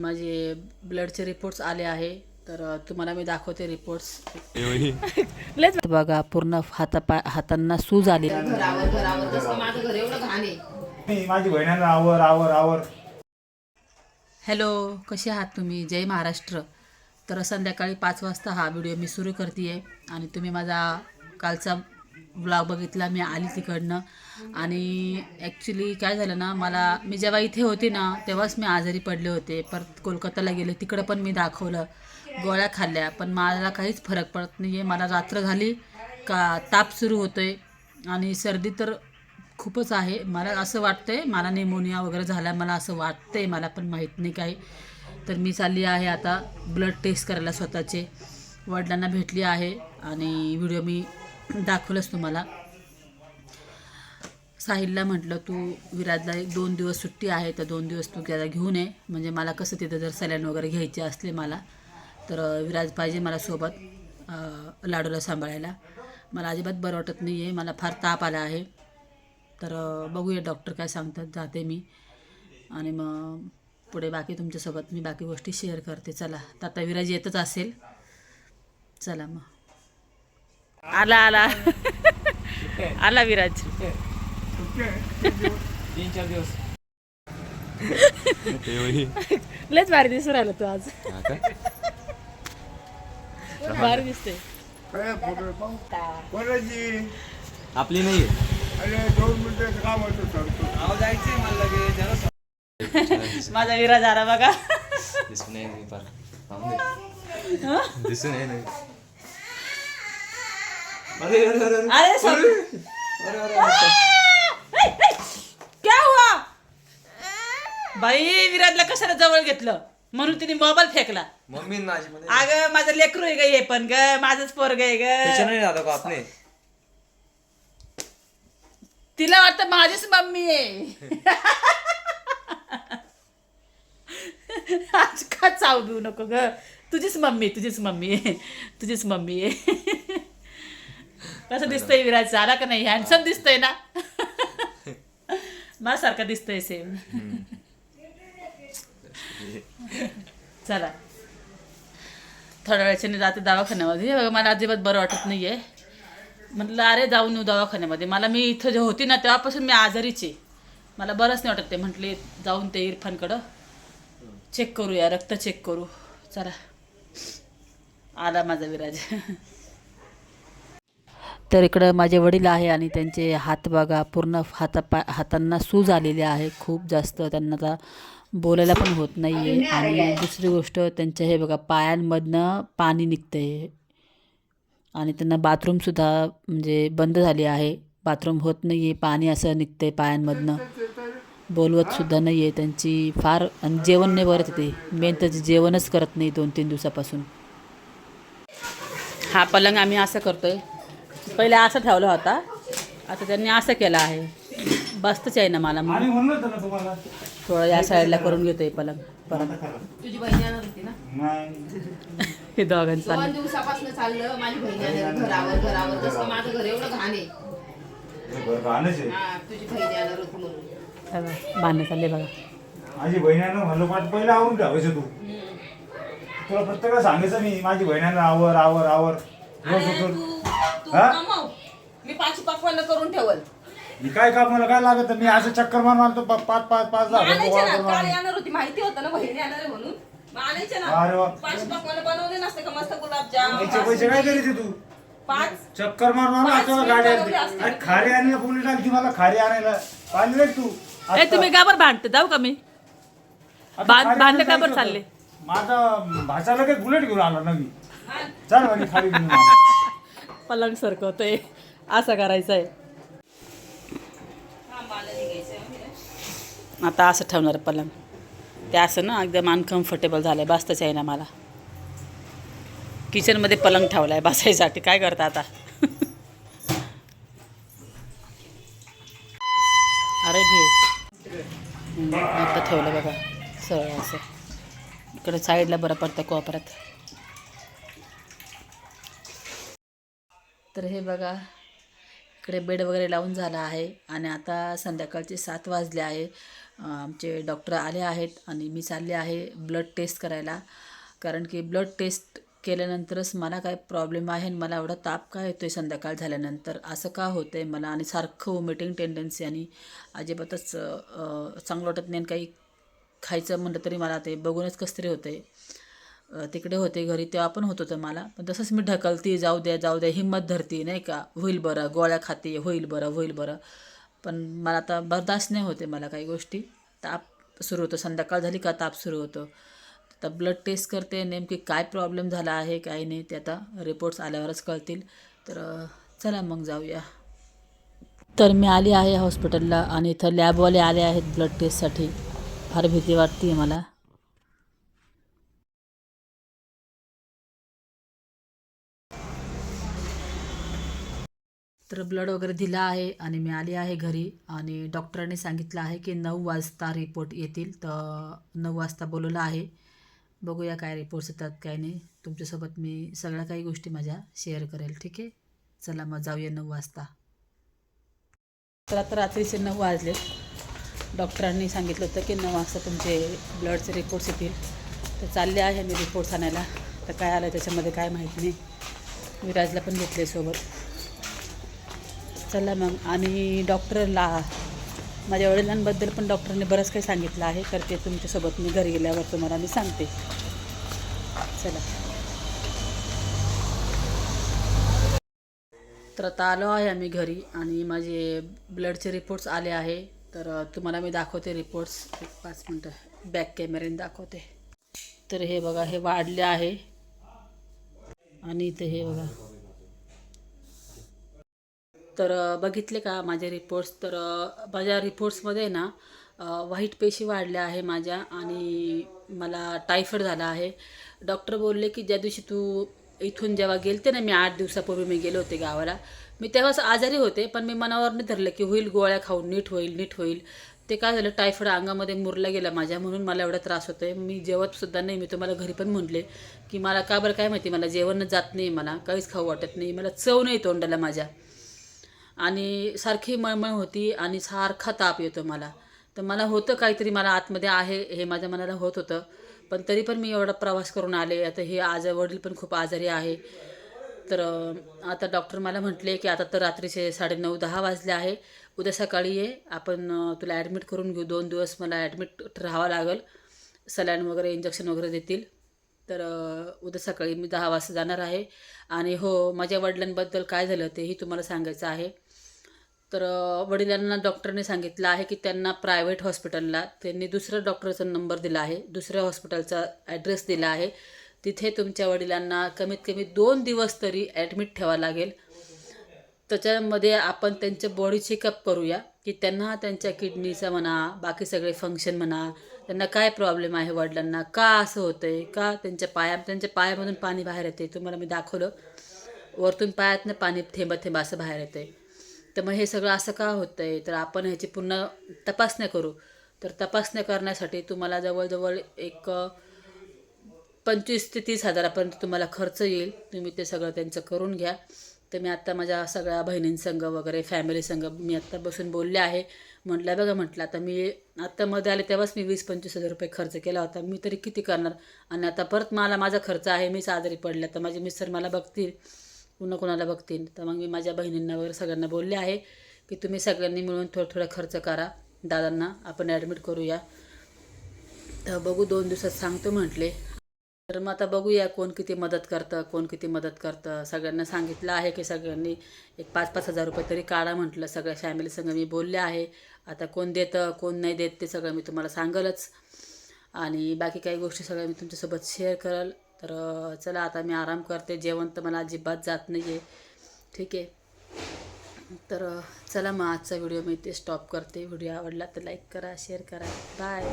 माझे ब्लडचे रिपोर्ट्स आले आहे तर तुम्हाला मी दाखवते रिपोर्ट्स. बघा पूर्ण हातापा हातांना सूज आली. हॅलो कसे आहात तुम्ही? जय महाराष्ट्र. तर संध्याकाळी पाच वाजता हा व्हिडिओ मी सुरू करते आहे आणि तुम्ही माझा कालचा ब्लॉग बघितला मी आली तिकडनं. आणि ॲक्च्युली काय झालं ना मला मी जेव्हा इथे होते ना तेव्हाच मी आजारी पडले होते. परत कोलकाताला गेले तिकडं पण मी दाखवलं. गोळ्या खाल्ल्या पण मला काहीच फरक पडत नाही आहे मला रात्र झाली का ताप सुरू होतो आहे आणि सर्दी तर खूपच आहे. मला असं वाटतं आहे मला निमोनिया वगैरे झाला मला असं वाटतं आहे मला पण माहीत नाही काही. तर मी चालली आहे आता ब्लड टेस्ट करायला स्वतःचे. वडिलांना भेटली आहे. आणि व्हिडिओ मी दाखवलंच तुम्हाला. साहिलला म्हटलं तू विराजला एक दोन दिवस सुट्टी आहे तर दोन दिवस तू त्याला घेऊन ये. म्हणजे मला कसं तिथं जर सॅलॅन वगैरे घ्यायचे असले मला तर विराज पाहिजे मला सोबत लाडूला सांभाळायला. मला अजिबात बरं वाटत नाही आहे मला फार ताप आला आहे. तर बघूया डॉक्टर काय सांगतात जाते मी. आणि मग पुढे बाकी तुमच्यासोबत मी बाकी गोष्टी शेअर करते. चला तर आता विराज येतच असेल. चला मग. आला आला. आला विराज. तीन चार दिवस. लयच भारी दिसू राहिला तू आज. भारी दिसते आपली नाही माझा विराज आला बघा. दिसून. दिसून अरे अरे अरे अरे. अरे सब अरे. क्या हुआ? बाई विराजला कशाला जवळ घेतलं? म्हणून तिने मोबाईल फेकला. मम्मी न माझी मध्ये अगं माझं लेकरू आहे ग हे पण ग. माझंच पोरग आहे ग. नाही आपले. तिला वाटतं माझीच मम्मी आहे. आज का चाव घेऊ नको ग? तुझीच मम्मी तुझीच मम्मी आहे. तुझीच मम्मी आहे. कसं दिसतंय विराज आला का नाही? हँडसम दिसतंय ना? माझ्यासारखा दिसतंय सेम चला. थोड्या वेळाने जाते दवाखान्यामध्ये. बघा मला अजिबात बरं वाटत नाही आहे म्हटलं अरे जाऊन येऊ दवाखान्यामध्ये. मला मी इथं जे होती ना तेव्हापासून मी आजारीच आहे. मला बरंच नाही वाटत ते. म्हटले जाऊन ते इरफानकडं चेक करूया रक्त चेक करू. चला. आला माझा विराज. तर इकडं माझे वडील आहे आणि त्यांचे हात बघा पूर्ण हातापा हातांना सूज आलेली आहे. खूप जास्त त्यांना आता बोलायला पण होत नाही आहे आणि दुसरी गोष्ट त्यांच्या हे बघा पायांमधनं पाणी निघतंय. आणि त्यांना बाथरूमसुद्धा म्हणजे बंद झाली आहे. बाथरूम होत नाही आहे पाणी असं निघतं आहे पायांमधनं. बोलवतसुद्धा नाही आहे त्यांची. फार आणि जेवण नाही करत ते. मेन तर जेवणच करत नाही दोन तीन दिवसापासून. हा पलंग आम्ही असं करतो आहे पहिले असं ठेवला होता. आता त्यांनी असं केलं आहे. बसतच आहे ना मला. आणि म्हणलं होतं ना तुम्हाला? थोडं या साईडला करून घेतोय पलंग परत. तुझी बहीण येणार होती ना? नाही. हे दोघांचं दोन दिवसापासून चाललं माझी बहीण येणार घरावर घरावर. जसं माझं घर एवढं घाण आहे. बरं गाणंच आहे. हा तुझी बहीण येणार होती म्हणून. बांधणं चालले बघा. माझी बहिणांना म्हणलं पाठ पहिलं आवरून ठेवायचं तू. तुला प्रत्येकाला सांगायचं मी माझी बहिणांना आवर आवर आवर. रोज उठून. तू हा? कमाव मी पाच पकवान करून ठेवल. मी काय काम मला काय लागत? मी असं चक्कर मार मारतो पाच पाच पाच दहा रुपये आणायचे गोळा ना करून काल आणतो. येणार होती माहिती होतं ना बहीण येणार आहे म्हणून. मग आणायचे ना अरे वा. पाच पकवान बनवले नसते का मस्त गुलाबजाम? याचे पैसे काय करायचे तू पाच? चक्कर मार मार पाच आता मिनिटं गाडी. अरे खारी आणायला कोणी टाकती मला खारी आणायला? पाहिजे तू? ए आता- तुम्ही गाबर भांडते? जाऊ का मी? आता खारी आणायला का बरं चालले? माझा भाषा लगेच बुलेट घेऊन आला नवी हा. चल म्हणे खाली घेऊन आण. पलंग सरकवतोय. असं करायचं आहे आता असं ठेवणार आहे पलंग. ते असं ना एकदम अनकम्फर्टेबल झालं आहे बसतच आहे ना मला किचनमध्ये पलंग ठेवला आहे बसायसाठी. काय करता आता? अरे भे आता ठेवलं बघा. सरळ असं. इकडे साईडला बरं पडतं कोपऱ्यात. तर हे बघा इकडे बेड वगैरे लावून झाला आहे आणि आता संध्याकाळचे सात वाजले आहे. आमचे डॉक्टर आले आहेत आणि मी चालले आहे ब्लड टेस्ट करायला. कारण की ब्लड टेस्ट केल्यानंतरच मला काय प्रॉब्लेम आहे आणि मला एवढा ताप का येतो आहे संध्याकाळ झाल्यानंतर? असं का होतं आहे मला? आणि सारखं वॉमिटिंग टेंडन्सी आणि अजिबातच चांगलं वाटत नाही आणि काही खायचं म्हटलं तरी मला ते बघूनच कसं तरी होतं आहे तिकडे होते घरी तेव्हा पण होत होतं मला. पण तसंच मी ढकलती जाऊ द्या जाऊ द्या हिंमत धरती नाही का? होईल बरं गोळ्या खाते होईल बरं होईल बरं. पण मला आता बर्दाश्त नाही होते मला काही गोष्टी. ताप सुरू होतो. संध्याकाळ झाली का ताप सुरू होतो. तर ब्लड टेस्ट करते नेमकी काय प्रॉब्लेम झाला आहे काय नाही. ते आता रिपोर्ट्स आल्यावरच कळतील. तर चला मग जाऊया. तर मी आली आहे हॉस्पिटलला आणि इथं लॅबवाले आले आहेत ब्लड टेस्टसाठी. फार भीती वाटते मला. तर ब्लड वगैरे दिला आहे आणि मी आली आहे घरी. आणि डॉक्टरांनी सांगितलं आहे की नऊ वाजता रिपोर्ट येतील. तर नऊ वाजता बोलवलं आहे. बघूया काय रिपोर्ट्स येतात काय नाही. तुमच्यासोबत मी सगळ्या काही गोष्टी माझ्या शेअर करेल. ठीक आहे? चला मग जाऊया नऊ वाजता. तर आता रात्रीचे नऊ वाजले. डॉक्टरांनी सांगितलं होतं की नऊ वाजता तुमचे ब्लडचे रिपोर्ट्स येतील. तर चालले आहे मी रिपोर्ट्स आणायला. तर काय आलं त्याच्यामध्ये काय माहिती नाही. विराजला पण घेतले सोबत. चला मग. आणि डॉक्टरला माझ्या वडिलांबद्दल पण डॉक्टरने बरंच काही सांगितलं आहे. तर ते तुमच्यासोबत मी घरी गेल्यावर तुम्हाला मी सांगते. चला. तर आता आलो आहे आम्ही घरी आणि माझे ब्लडचे रिपोर्ट्स आले आहे. तर तुम्हाला मी दाखवते रिपोर्ट्स. एक पाच मिनटं. बॅक कॅमेऱ्याने दाखवते. तर हे बघा हे वाढले आहे. आणि इथे हे बघा. तर बघितले का माझे रिपोर्ट्स तर माझ्या रिपोर्ट्समध्ये ना व्हाईट पेशी वाढल्या आहे माझ्या आणि मला टायफॉइड झाला आहे. डॉक्टर बोलले की ज्या दिवशी तू इथून जेव्हा गेलते ना मी आठ दिवसापूर्वी मी गेले होते गावाला. मी तेव्हाच आजारी होते पण मी मनावर नाही धरलं की होईल गोळ्या खाऊन नीट होईल नीट होईल. ते काय झालं टायफॉइड अंगामध्ये मुरला गेला माझ्या म्हणून मला एवढा त्रास होतो आहे मी जेवतसुद्धा नाही मी तुम्हाला घरी पण म्हटले की मला का बरं काय माहिती मला जेवणच जात नाही मला काहीच खाऊ वाटत नाही मला चव नाही तोंडाला माझ्या. आणि सारखी मळमळ होती आणि सारखा ताप येतो मला. तर मला होतं काहीतरी मला आतमध्ये आहे हे माझ्या मनाला होत होतं. पण तरी पण मी एवढा प्रवास करून आले. आता हे आज वडील पण खूप आजारी आहे. तर आता डॉक्टर मला म्हटले की आता तर रात्रीचे साडेनऊ दहा वाजले आहे. उद्या सकाळी ये. आपण तुला ॲडमिट करून घेऊ. दोन दिवस मला ॲडमिट राहावं लागेल. सलाईन वगैरे इंजेक्शन वगैरे देतील. तर उद्या सकाळी मी दहा वाजता जाणार आहे. आणि हो माझ्या वडिलांबद्दल काय झालं तेही तुम्हाला सांगायचं आहे. तर वडिलांना डॉक्टरने सांगितलं आहे की त्यांना प्रायव्हेट हॉस्पिटलला त्यांनी दुसऱ्या डॉक्टरचा नंबर दिला आहे दुसऱ्या हॉस्पिटलचा ॲड्रेस दिला आहे. तिथे तुमच्या वडिलांना कमीत कमी दोन दिवस तरी ॲडमिट ठेवा लागेल. त्याच्यामध्ये आपण त्यांच्या बॉडी चेकअप करूया की त्यांना त्यांच्या किडनीचं म्हणा बाकी सगळे फंक्शन म्हणा त्यांना काय प्रॉब्लेम आहे वडिलांना का असं होतं आहे का त्यांच्या पाया त्यांच्या पायामधून पाणी बाहेर येते तुम्हाला मी दाखवलं. वरतून पायातनं पाणी थेंबा थेंब असं बाहेर येतं आहे तर मग हे सगळं असं का होतं आहे तर आपण ह्याची पुन्हा तपासण्या करू. तर तपासण्या करण्यासाठी तुम्हाला जवळजवळ एक पंचवीस ते तीस हजारापर्यंत तुम्हाला खर्च येईल. तुम्ही ते सगळं त्यांचं करून घ्या. तर मी आत्ता माझ्या सगळ्या बहिणींसंग वगैरे फॅमिलीसंग मी आत्ता बसून बोलले आहे. म्हटलं बघा म्हटलं आता मी आत्ता मध्ये आले तेव्हाच मी वीस पंचवीस हजार रुपये खर्च केला होता. मी तरी किती करणार? आणि आता परत मला माझा खर्च आहे मीच आजारी पडले. तर माझे मिस्टर मला बघतील. कुणा कोणाला बघतील? तर मग मी माझ्या बहिणींना वगैरे सगळ्यांना बोलले आहे की तुम्ही सगळ्यांनी मिळून थोडं थोडं खर्च करा. दादांना आपण ॲडमिट करूया. तर बघू दोन दिवसात सांगतो म्हटले. तर मग आता बघूया कोण किती मदत करतं कोण किती मदत करतं. सगळ्यांना सांगितलं आहे की सगळ्यांनी एक पाच पाच हजार रुपये तरी काढा म्हटलं. सगळ्या फॅमिलीसंग मी बोलले आहे. आता कोण देतं कोण नाही देत ते सगळं मी तुम्हाला सांगलच. आणि बाकी काही गोष्टी सगळ्या मी तुमच्यासोबत शेअर करेल. तर चला आता मी आराम करते. जेवण तर मला अजिबात जात नाही आहे ठीक आहे? तर चला मग आजचा व्हिडिओ मी इथे स्टॉप करते. व्हिडिओ आवडला तर लाईक करा शेअर करा. बाय